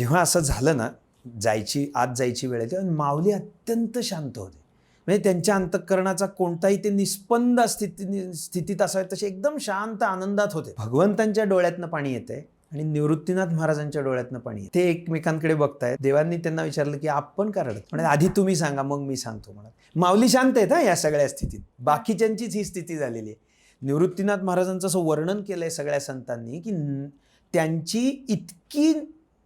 जेव्हा असं झालं ना जायची आत जायची वेळ येते आणि माऊली अत्यंत शांत होते. म्हणजे त्यांच्या अंतःकरणाचा कोणताही ते निस्पंद स्थिती स्थितीत असावे तसे एकदम शांत आनंदात होते. भगवंतांच्या डोळ्यातनं पाणी येते आणि निवृत्तीनाथ महाराजांच्या डोळ्यातनं पाणी येते ते एकमेकांकडे बघतायत. देवांनी त्यांना विचारलं की आपण कारण रडत? म्हणजे आधी तुम्ही सांगा मग मी सांगतो म्हणत माऊली शांत आहेत हा या सगळ्या स्थितीत. बाकीच्यांचीच ही स्थिती झालेली आहे. निवृत्तीनाथ महाराजांचं असं वर्णन केलंय सगळ्या संतांनी की त्यांची इतकी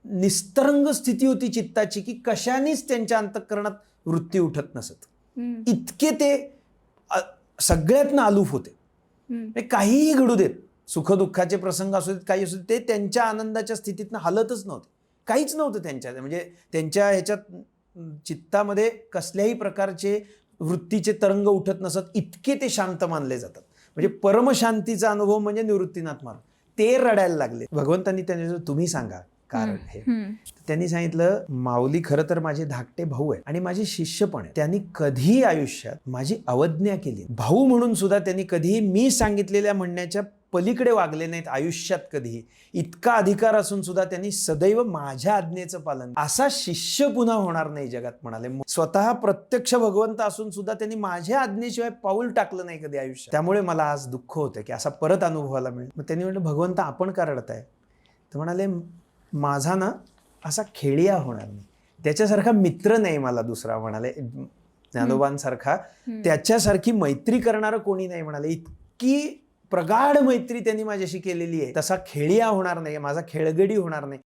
निस्तरंग स्थिती होती चित्ताची की कशानेच त्यांच्या अंतःकरणात वृत्ती उठत नसत. इतके ते सगळ्यातनं आलूफ होते. म्हणजे काहीही घडू देत सुखदुःखाचे प्रसंग असू देत काही असू देत ते त्यांच्या आनंदाच्या स्थितीतनं हलतच नव्हते. काहीच नव्हतं त्यांच्या म्हणजे त्यांच्या ह्याच्यात चित्तामध्ये कसल्याही प्रकारचे वृत्तीचे तरंग उठत नसत इतके ते शांत मानले जातात. म्हणजे परमशांतीचा अनुभव म्हणजे निवृत्तीनाथ महाराज. ते रडायला लागले. भगवंतांनी त्यांनी तुम्ही सांगा कारण हे. त्यांनी सांगितलं माऊली खरं तर माझे धाकटे भाऊ आहे आणि माझे शिष्य पण आहे त्यांनी कधीही आयुष्यात माझी अवज्ञा केली भाऊ म्हणून सुद्धा त्यांनी कधीही मी सांगितलेल्या म्हणण्याच्या पलीकडे वागले नाहीत आयुष्यात कधीही. इतका अधिकार असून सुद्धा त्यांनी सदैव माझ्या आज्ञेचं पालन असा शिष्य पुन्हा होणार नाही जगात म्हणाले. स्वतः प्रत्यक्ष भगवंत असून सुद्धा त्यांनी माझ्या आज्ञेशिवाय पाऊल टाकलं नाही कधी आयुष्यात. त्यामुळे मला आज दुःख होतं की असा परत अनुभवाला मिळेल. मग त्यांनी म्हटलं भगवंत आपण का रडताय? तर म्हणाले माझा ना असा खेळिया होणार नाही. त्याच्यासारखा मित्र नाही मला दुसरा म्हणाले. ज्ञानोबांसारखा. त्याच्यासारखी मैत्री करणारं कोणी नाही म्हणाले. इतकी प्रगाढ मैत्री त्यांनी माझ्याशी केलेली आहे. तसा खेळिया होणार नाही. माझा खेळगडी होणार नाही.